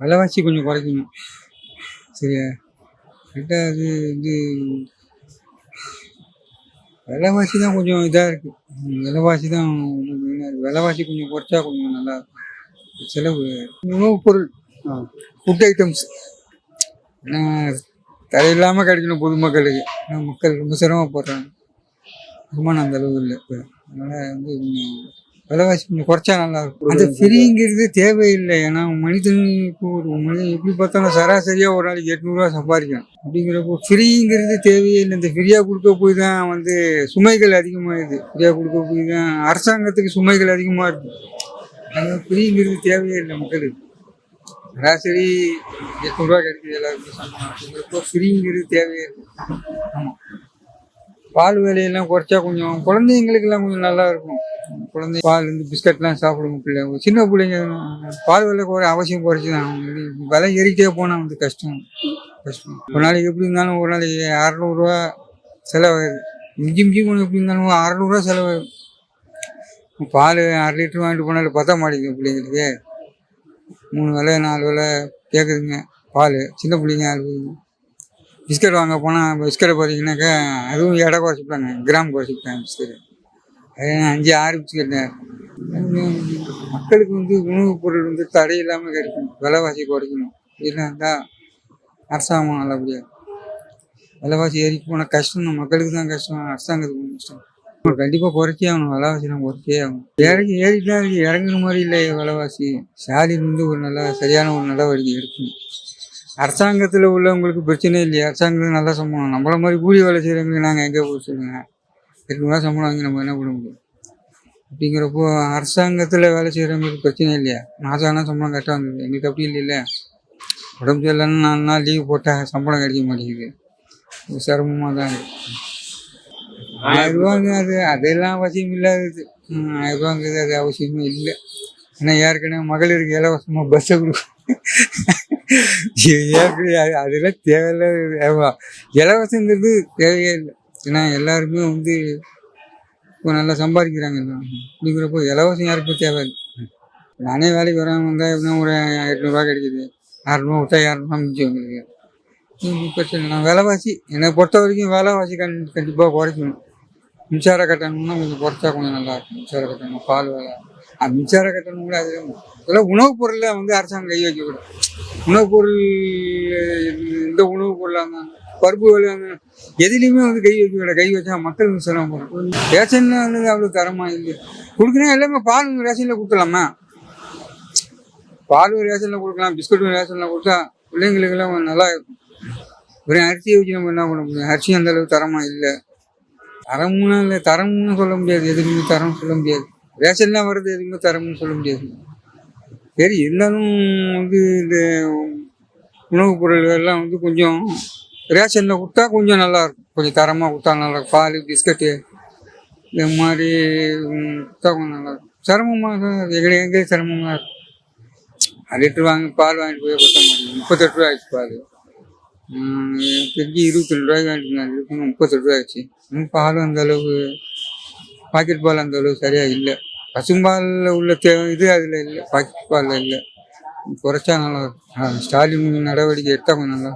விலைவாசி கொஞ்சம் குறைக்கணும். சரியா? ரெண்டாவது இது விலைவாசி தான் கொஞ்சம் இதாக இருக்குது விலைவாசி தான் மெயினாக இருக்குது விலைவாசி கொஞ்சம் குறைச்சா கொஞ்சம் நல்லா இருக்கும். செலவு. உணவுப் பொருள். ஃபுட் ஐட்டம்ஸ் ஏன்னா தடையில்லாமல் கிடைக்கணும் பொதுமக்களுக்கு. ஏன்னா மக்கள் ரொம்ப சிரமப்படுறாங்க. வருமானம் அந்த அளவு இல்லை. இப்போ அதனால் வந்து கொஞ்சம் விலைவாசி கொஞ்சம் குறைச்சா நல்லா இருக்கும். அந்த ஃப்ரீங்கிறது தேவையில்லை. ஏன்னா மனிதனுக்கு ஒரு மனிதன் எப்படி பார்த்தாலும் சராசரியாக ஒரு நாளைக்கு எட்நூறுரூவா சம்பாதிக்கணும் அப்படிங்கிறப்போ ஃப்ரீங்கிறது தேவையே இல்லை. இந்த ஃப்ரீயாக கொடுக்க போய் தான் வந்து சுமைகள் அதிகமாகுது. ஃப்ரீயாக கொடுக்க போய் தான் அரசாங்கத்துக்கு சுமைகள் அதிகமாக இருக்குது அதனால் ஃப்ரீங்கிறது தேவையே இல்லை மக்களுக்கு. சராசரி எட்நூறுரூவா கிடைக்குது எல்லாருக்கும் சம்பளம். ஃப்ரீங்கிறது தேவையே இல்லை. ஆமாம் பால் விலையெல்லாம் குறைச்சா கொஞ்சம் குழந்தைங்களுக்கெல்லாம் கொஞ்சம் நல்லா இருக்கும். குழந்தை பால் இருந்து பிஸ்கட்லாம் சாப்பிடுங்க பிள்ளைங்க சின்ன பிள்ளைங்க பால் விலை குறை அவசியம் குறைச்சி தான். விலை ஏறிட்டே போனால் வந்து கஷ்டம். கஷ்டம். ஒரு நாளைக்கு எப்படி இருந்தாலும் ஒரு நாளைக்கு அறநூறுவா செலவாகுது மிஞ்சி மிஞ்சி கொஞ்சம் எப்படி இருந்தாலும் அறநூறுவா செலவாகுது பால் அரை லிட்டர் வாங்கிட்டு போனாலும் பத்த மாட்டேங்குது பிள்ளைங்களுக்கு. மூணு விலை நாலு விலை கேட்குதுங்க பால் சின்ன பிள்ளைங்க அது பிஸ்கட் வாங்க போனால் பிஸ்கட்டை பார்த்தீங்கன்னாக்கா அதுவும் எடை குறைச்சிப்பாங்க. கிராம் குறைச்சிப்பாங்க பிஸ்கட் அஞ்சு ஆறு மக்களுக்கு வந்து உணவுப் பொருள் வந்து தடை இல்லாமல் கிடைக்கும் விலைவாசி குறைக்கணும். இல்லைன்னா இருந்தால் அரசாங்கம் நல்லபடியாக விலைவாசி ஏறி போனால் கஷ்டம் தான். மக்களுக்கு தான் கஷ்டம். அரசாங்கத்துக்கு கஷ்டம். கண்டிப்பாக குறைச்சே ஆகணும். விலைவாசி நம்ம குறைச்சே ஆகணும். இறங்கி ஏறிட்டு இருக்கு இறங்குற மாதிரி இல்லை விலைவாசி. ஸ்டாலின் வந்து ஒரு நல்ல சரியான ஒரு நடவடிக்கை எடுக்கணும் அரசாங்கத்தில் உள்ளவங்களுக்கு பிரச்சனை இல்லையா. அரசாங்கத்துக்கு நல்லா சம்பளம். நம்மள மாதிரி கூலி வேலை செய்கிறவங்களுக்கு நாங்கள் எங்கே போய் சொல்லுங்கள் எட்நூறுவா சம்பளம் வாங்கி நம்ம என்ன பண்ண முடியும்? அப்படிங்கிறப்போ அரசாங்கத்தில் வேலை செய்கிறவங்களுக்கு பிரச்சனை இல்லையா? மாதம் ஆனால் சம்பளம் கரெக்டாக வந்தது. எங்களுக்கு அப்படி இல்லைல்ல. உடம்பு சரியில்லைன்னு நாலு நாள் லீவ் போட்டால் சம்பளம் கிடைக்க மாட்டேங்குது. சிரமமாக தான் இருக்குது ஆயிரம் ரூபாங்க அது அதெல்லாம் அவசியம் இல்லாதது. ஆயிரம் ரூபாங்கிறது அது அவசியமே இல்லை. ஏன்னா ஏற்கனவே மகளிருக்கு இலவசமாக பஸ்ஸை கொடு ஏற்கனவே அது- அதெல்லாம் தேவையில்லாத இலவசங்கிறது தேவையே இல்லை. ஏன்னா எல்லாருமே வந்து இப்போ நல்லா சம்பாதிக்கிறாங்க எல்லாம் அப்படிங்கிறப்போ இலவசம் யாருக்கும் தேவை? நானே வேலைக்கு வரவங்க வந்தால் எப்படின்னா ஒரு எட்நூறுவா கிடைக்குது. அறநூறுவா விட்டா இரநூறுவா மிஞ்சி வந்துருக்கு பிரச்சனை இல்லை. நான் விலைவாசி என்னை பொறுத்த வரைக்கும் விலைவாசி கண் கண்டிப்பாக குறைக்கணும். மின்சார கட்டணம்னா கொஞ்சம் குறைச்சா கொஞ்சம் நல்லா இருக்கும். மின்சார கட்டணம் பால் வேலை. அது மின்சார கட்டணம் கூட அது இதெல்லாம் உணவுப் பொருளில் வந்து அரசாங்கம் கை வைக்கக்கூடாது. உணவுப் பொருள் எந்த உணவுப் பொருளாக இருந்தாலும் பருப்பு விலை எதுலேயுமே வந்து கை வைக்க கை வச்சா மக்களுக்கு வந்து சிரமப்படும் ரேஷன்ல வந்து அவ்வளோ தரமா இல்லை. கொடுக்குறேன் எல்லாமே பால் ரேஷனில் கொடுக்கலாமா பால் ரேஷனில் கொடுக்கலாம் பிஸ்கட் ரேஷனில் கொடுத்தா பிள்ளைங்களுக்கெல்லாம் நல்லா ஒரு வெறும் அரிசியை வச்சு நம்ம என்ன பண்ண முடியும்? அரிசி அந்த அளவுக்கு தரமா இல்லை. தரம்னா இல்லை. தரம்னு சொல்ல முடியாது. எதுக்குமே தரம் சொல்ல முடியாது. ரேஷன்லாம் வர்றது எதுவுமே தரம்னு சொல்ல முடியாது. சரி இருந்தாலும் வந்து இந்த உணவுப் பொருள்கள்லாம் வந்து கொஞ்சம் ரேஷனில் கொடுத்தா கொஞ்சம் நல்லா இருக்கும் கொஞ்சம் தரமாக கொடுத்தா நல்லா இருக்கும் பால் பிஸ்கட்டு இந்த மாதிரி கொடுத்தா கொஞ்சம் நல்லாயிருக்கும் சிரமமாக தான் இருக்கு. எங்கே சிரமமாக இருக்கும் அரை லிட்டர் வாங்கி பால் வாங்கிட்டு போய் கொடுத்த மாட்டேங்குது முப்பத்தெட்டு ரூபா ஆயிடுச்சு பால் எனக்கு தெரிஞ்சு இருபத்தி ரெண்டு ரூபாய்க்கு வாங்கிட்டு முப்பத்தெட்டு ரூபா ஆச்சு இன்னும் பாலும் அந்த அளவுக்கு பாக்கெட் பால் அந்த அளவுக்கு சரியாக இல்லை பசும்பாலில் உள்ள தே இது அதில் இல்லை பாக்கெட் பாலில் இல்லை குறைச்சா நல்லா ஸ்டாலின் நடவடிக்கை எடுத்தால் கொஞ்சம் நல்லா